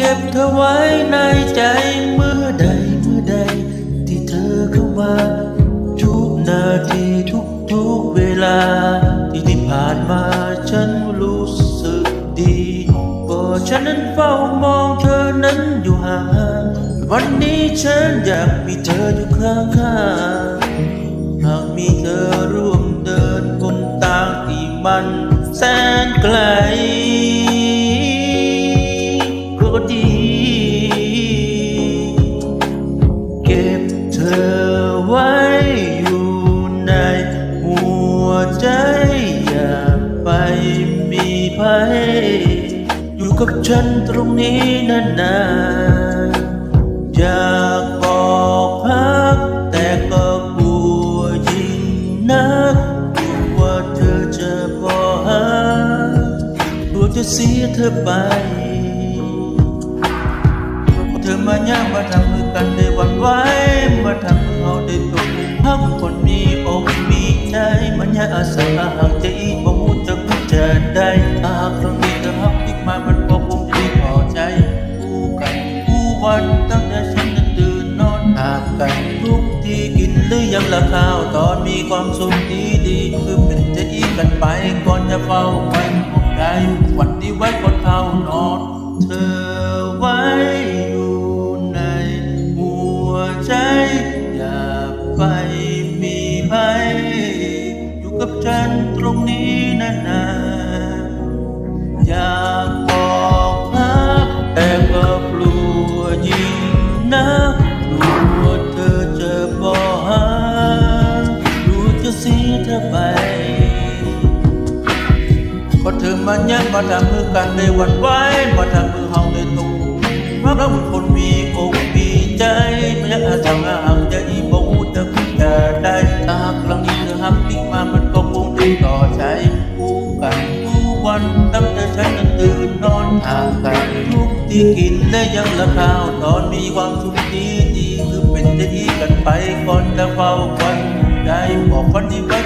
ก็บเธอไว้ในใจเมื่อใดเมื่อใด ที่เธอเข้ามา ทุกนาทีทุกทุกเวลา ที่ที่ผ่านมาฉันรู้สึกดีก็ฉันนั้นเฝ้ามองเธอนั้นอยู่ห่างวันนี้ฉันอยากมีเธออยู่ข้างๆหากมีเธอร่วมเดินบนทางที่มันแสนไกล มีภัยอยู่กับฉันตรงนี้นานๆอยากบอกพัก แต่ก็กลัวยิ่งนักกลัวว่าเธอจะพอหากลัวจะเสียเธอไปเธอมาย่างมาทำมือกันได้วันไหว้มาทำเราได้ตกพักคนมีอกมีใจมันยาอาสาหากจะอีบ่ ครั้งนี้เธอหักอีกมามันก็คงดีพอใจคู่กันคู่วันตั้งแต่ฉันนั้นตื่นนอนหากกันทุกที่กินหรือยังละข้าวตอนมีความสุขดีดีคือเป็นจะอีกันไปก่อนจะเฝ้าไว้คงได้วันที่ไว้ก่อนเข้านอน เธอไว้อยู่ในหัวใจ อย่าไปมีภัยอยู่กับฉันตรงนี้นาน นักกลัวเธอจะบอหากลัวจะเสียเธอไปก็เธอมันยังมาทำมือกันในวันไหว้มาทำมือเฮาในตุกพราะเราเป็นคนมีอกมีใจไม่อยากอาจะห่างจะอีบ่ฮู้จะพูดจะได้ถ้าหากครั้งนี้เธอหักติ๊กมามันก็คงไดีต่อใจคู่กันคู่วันตั้งแต่ฉันตื่นนอนห่างกัน ที่กินและยังละข้าว ตอนมีความสุขดีดีคือเป็นจะดีกันไปก่อนจะเฝ้าวันได้บอกวันนี้ไว้ก่